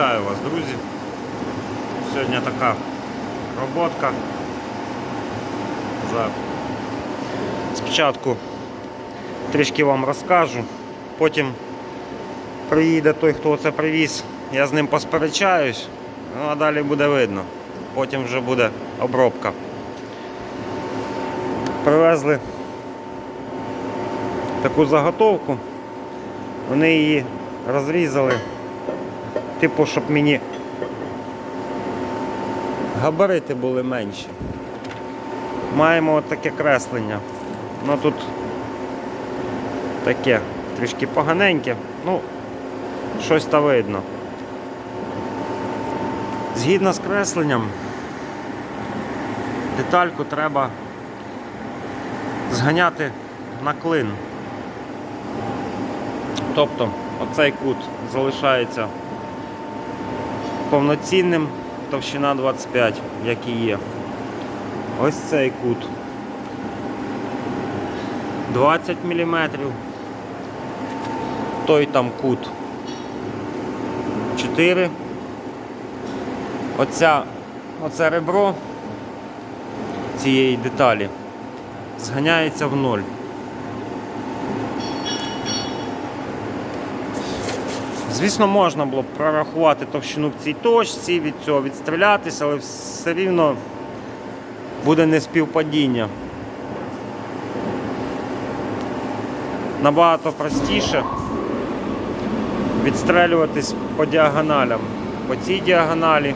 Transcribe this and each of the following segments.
Вітаю вас, друзі. Сьогодні така роботка. Спочатку трішки вам розкажу, потім приїде той, хто це привіз, я з ним посперечаюсь, ну а далі буде видно. Потім вже буде обробка. Привезли таку заготовку, вони її розрізали, типу, щоб мені габарити були менші. Маємо от таке креслення. Ну тут таке трішки поганеньке, ну, щось та видно. Згідно з кресленням, детальку треба зганяти на клин. Тобто оцей кут залишається повноцінним, товщина 25, як і є. Ось цей кут 20 мм. Той там кут 4. Оця, оце ребро цієї деталі зганяється в ноль. Звісно, можна було прорахувати товщину в цій точці, від цього відстрілятися, але все рівно буде неспівпадіння. Набагато простіше відстрелюватись по діагоналям. По цій діагоналі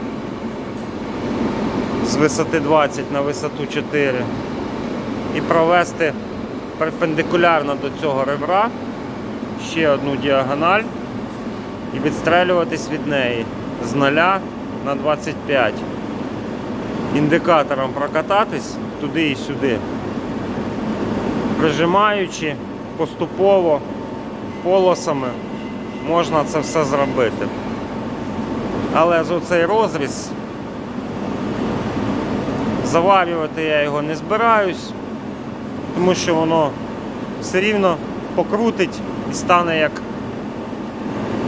з висоти 20 на висоту 4 і провести перпендикулярно до цього ребра ще одну діагональ і відстрелюватись від неї з 0 на 25. Індикатором прокататись туди і сюди, прижимаючи поступово полосами можна це все зробити. Але за цей розріз заварювати я його не збираюсь, тому що воно все рівно покрутить і стане як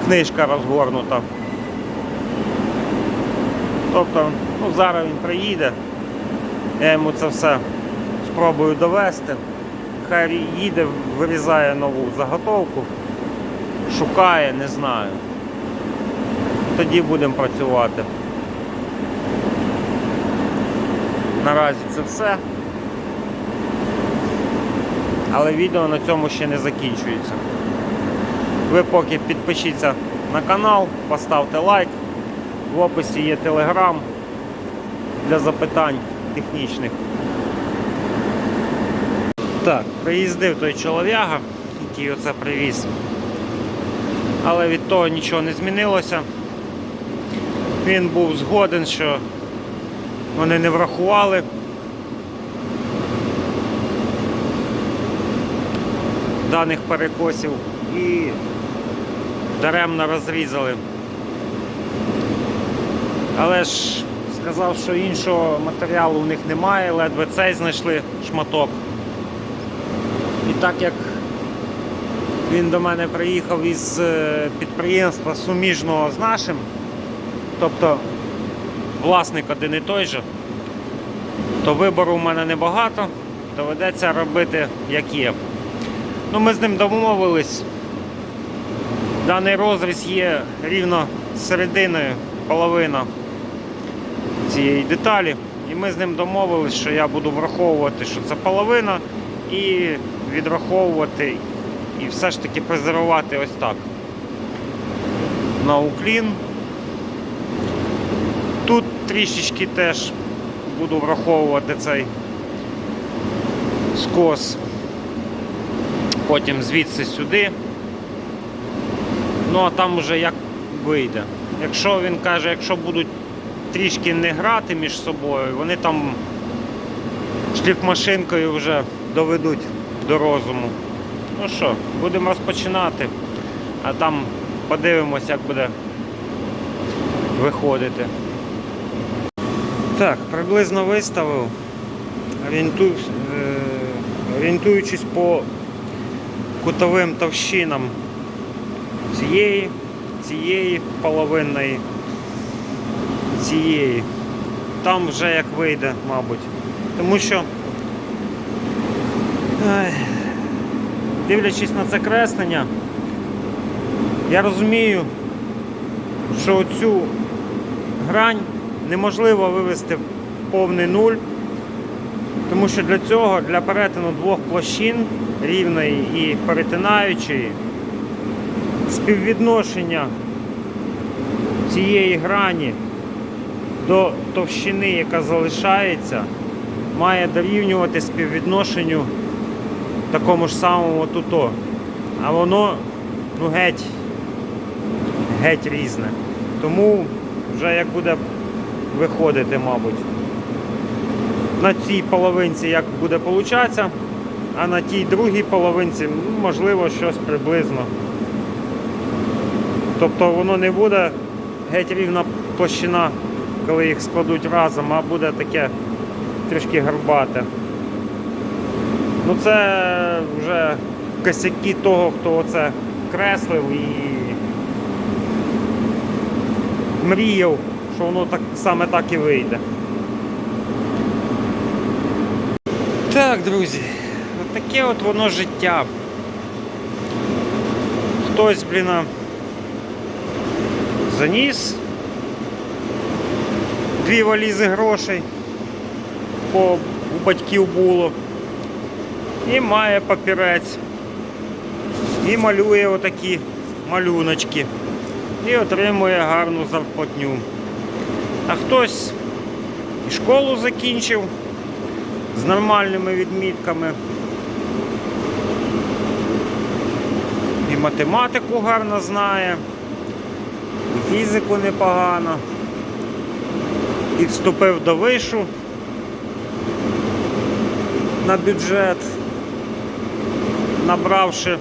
книжка розгорнута. Тобто, ну зараз він приїде, я йому це все спробую довести. Хай їде, вирізає нову заготовку, шукає, не знаю. Тоді будемо працювати. Наразі це все. Але відео на цьому ще не закінчується. Ви поки підпишіться на канал, поставте лайк. В описі є телеграм для запитань технічних. Так, приїздив той чолов'яга, який оце привіз. Але від того нічого не змінилося. Він був згоден, що вони не врахували. Даних перекосів і даремно розрізали. Але ж сказав, що іншого матеріалу у них немає, ледве цей знайшли шматок. І так як він до мене приїхав із е, підприємства суміжного з нашим, тобто власник один і той же, то вибору в мене небагато, доведеться робити як є. Ну, Ми з ним домовились. Даний розріз є рівно серединою, половина цієї деталі. І ми з ним домовились, що я буду враховувати, що це половина, і відраховувати, і все ж таки презервувати ось так. На уклін. Тут трішечки теж буду враховувати цей скос. Потім звідси сюди. Ну а там уже як вийде. Якщо він каже, якщо будуть трішки не грати між собою, вони там шліфмашинкою вже доведуть до розуму. Ну що, будемо розпочинати, а там подивимось, як буде виходити. Так, приблизно виставив, е, орієнтуючись по кутовим товщинам цієї, цієї половинної цієї. Там вже як вийде, мабуть. Тому що, дивлячись на це креслення, я розумію, що цю грань неможливо вивести в повний нуль, тому що для цього, для перетину двох площин рівної і перетинаючої, співвідношення цієї грані до товщини, яка залишається, має дорівнювати співвідношенню такому ж самому туто. А воно ну геть, геть різне. Тому вже як буде виходити, мабуть. На цій половинці як буде получатися, а на тій другій половинці, можливо, щось приблизно. Тобто воно не буде геть рівна площина, коли їх складуть разом, а буде таке трішки горбате. Ну це вже косяки того, хто це креслив і мріяв, що воно так саме так і вийде. Так, друзі, таке от воно життя. Хтось, блін, заніс дві валізи грошей, по у батьків було. І має папірець. І малює отакі малюночки. І отримує гарну зарплатню. А хтось і школу закінчив з нормальними відмітками. І математику гарно знає, фізику непогано. І вступив до вишу на бюджет, набравши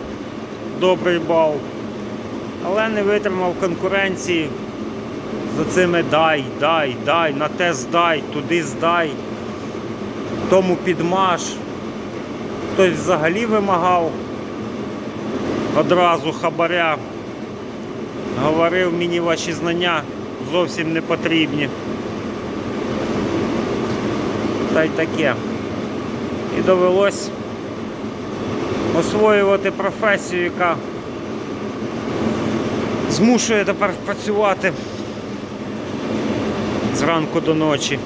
добрий бал, але не витримав конкуренції за цими дай, дай, дай, на те здай, туди здай, тому підмаш. Хтось взагалі вимагав одразу хабаря. Говорив, мені ваші знання зовсім не потрібні. Та й таке. І довелось освоювати професію, яка змушує тепер працювати зранку до ночі.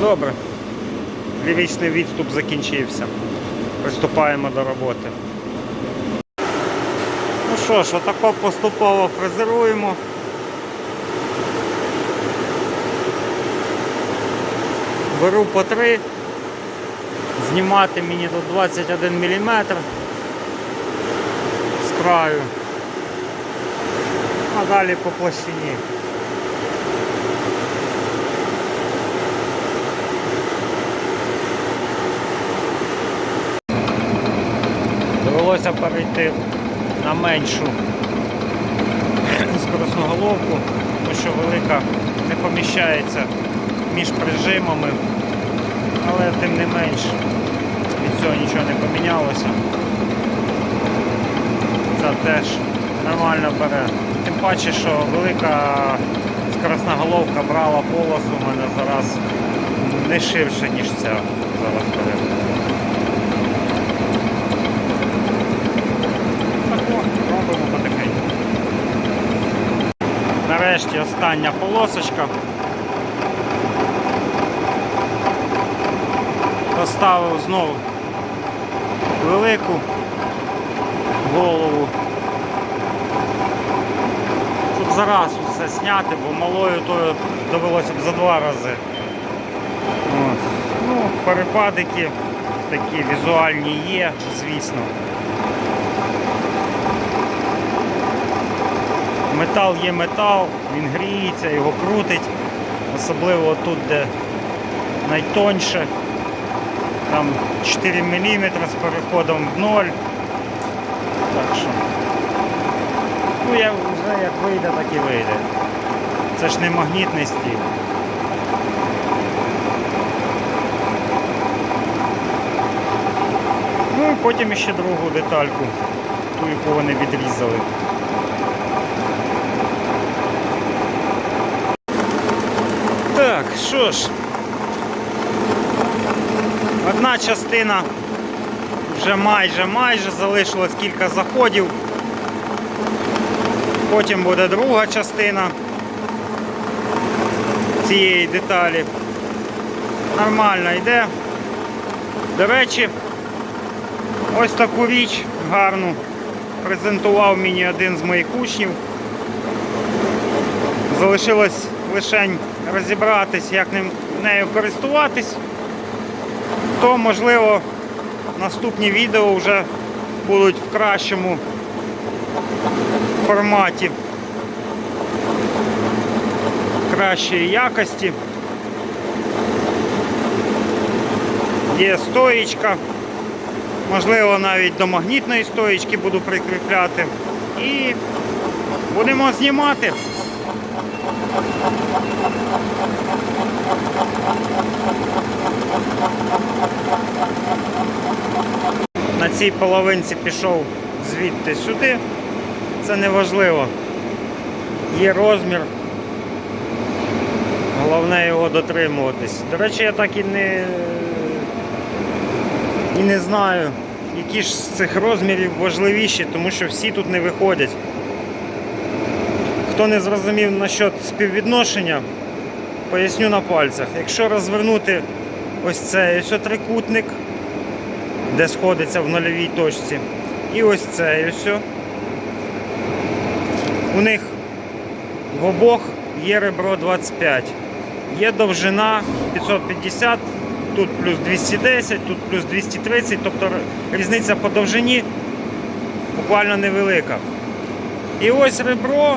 Добре. Ліричний відступ закінчився. Приступаємо до роботи. Що ж, отако поступово фрезеруємо. Беру по 3, знімати мені тут 21 мм з краю, а далі по площині. Довелося перейти на меншу скоросну головку, тому що велика не поміщається між прижимами, але тим не менш від цього нічого не помінялося. Це теж нормально бере. Тим паче, що велика скоросна головка брала полосу у мене зараз не ширше, ніж ця зараз бере. Так о, робимо потихеньку. Нарешті остання полосочка. Поставив знову велику голову. Щоб зараз все зняти, бо малою то довелося б за два рази. От. Ну, перепадики такі візуальні є, звісно. Метал є метал, він гріється, його крутить, особливо тут, де найтоньше. Там 4 мм з переходом в 0. Так що. Ну я вже як вийде, так і вийде. Це ж не магнітний стіл. Ну і потім ще другу детальку, ту, яку вони відрізали. Так, що ж, одна частина вже майже майже залишилось кілька заходів. Потім буде друга частина цієї деталі. Нормально йде. До речі, ось таку річ гарну презентував мені один з моїх учнів. Залишилось лише розібратись, як ним, нею користуватись, то можливо наступні відео вже будуть в кращому форматі кращої якості. Є стоїчка, можливо навіть до магнітної стоїчки буду прикріпляти. І будемо знімати. На цій половинці пішов звідти сюди. Це не важливо. Є розмір. Головне його дотримуватись. До речі, я так і не, і не знаю, які ж з цих розмірів важливіші, тому що всі тут не виходять. Хто не зрозумів насчет співвідношення, поясню на пальцях. Якщо розвернути ось цей ось трикутник, де сходиться в нульовій точці, і ось цей ось. У них в обох є ребро 25. Є довжина 550, тут плюс 210, тут плюс 230, тобто різниця по довжині буквально невелика. І ось ребро,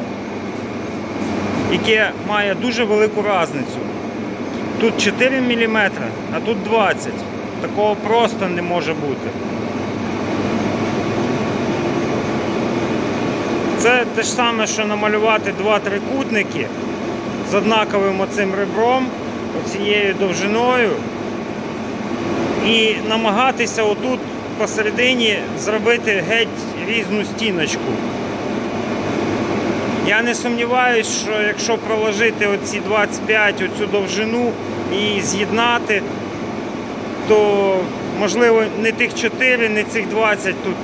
яке має дуже велику різницю. Тут 4 мм, а тут 20. Такого просто не може бути. Це те ж саме, що намалювати два трикутники з однаковим оцим ребром, оцією довжиною, і намагатися отут посередині зробити геть різну стіночку. Я не сумніваюся, що якщо проложити оці 25, оцю довжину і з'єднати, то можливо не тих 4, не цих 20 тут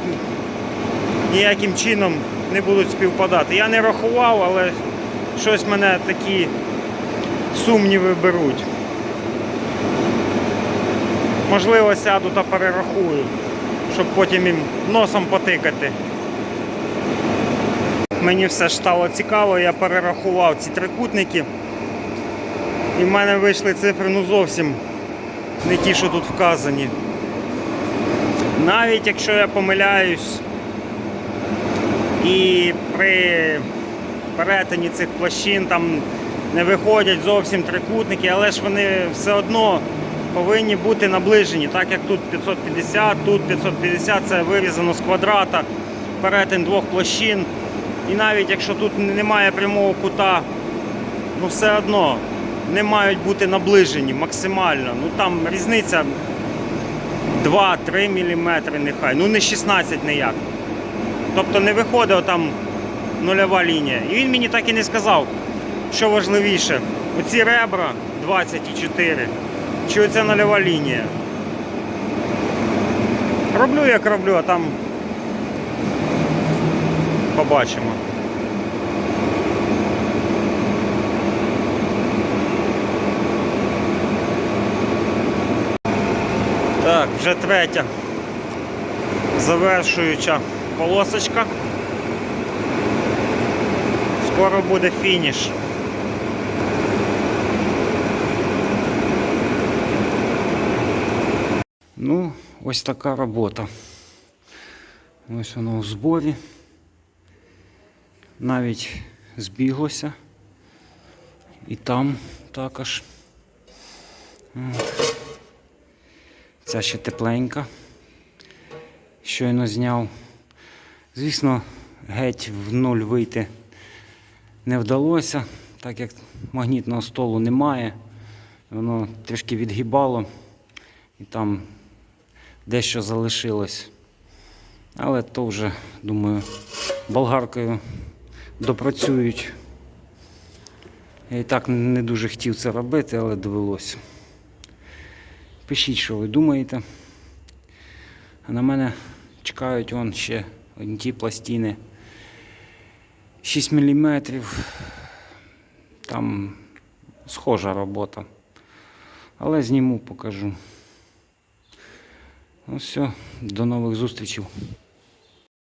ніяким чином не будуть співпадати. Я не рахував, але щось мене такі сумніви беруть. Можливо, сяду та перерахую, щоб потім їм носом потикати. Мені все ж стало цікаво, я перерахував ці трикутники. І в мене вийшли цифри ну зовсім не ті, що тут вказані. Навіть якщо я помиляюсь, і при перетині цих площин там не виходять зовсім трикутники, але ж вони все одно повинні бути наближені, так як тут 550, тут 550 це вирізано з квадрата, перетин двох площин. І навіть якщо тут немає прямого кута, ну все одно не мають бути наближені максимально. Ну там різниця 2-3 мм нехай, ну не 16 ніяк. Тобто не виходить там нульова лінія. І він мені так і не сказав, що важливіше. Оці ребра 24 чи оця нульова лінія. Роблю як роблю, а там побачимо. Так, вже третя завершуюча полосочка. Скоро буде фініш. Ну, ось така робота. Ось воно в зборі. Навіть збіглося. І там також. От. Ця ще тепленька. Щойно зняв. Звісно, геть в нуль вийти не вдалося, так як магнітного столу немає. Воно трішки відгибало і там дещо залишилось. Але то вже, думаю, болгаркою допрацюють. Я і так не дуже хотів це робити, але довелося. Пишіть, що ви думаєте. А на мене чекають вон ще ті пластини. 6 мм. Там схожа робота. Але зніму, покажу. Ну все, до нових зустрічей.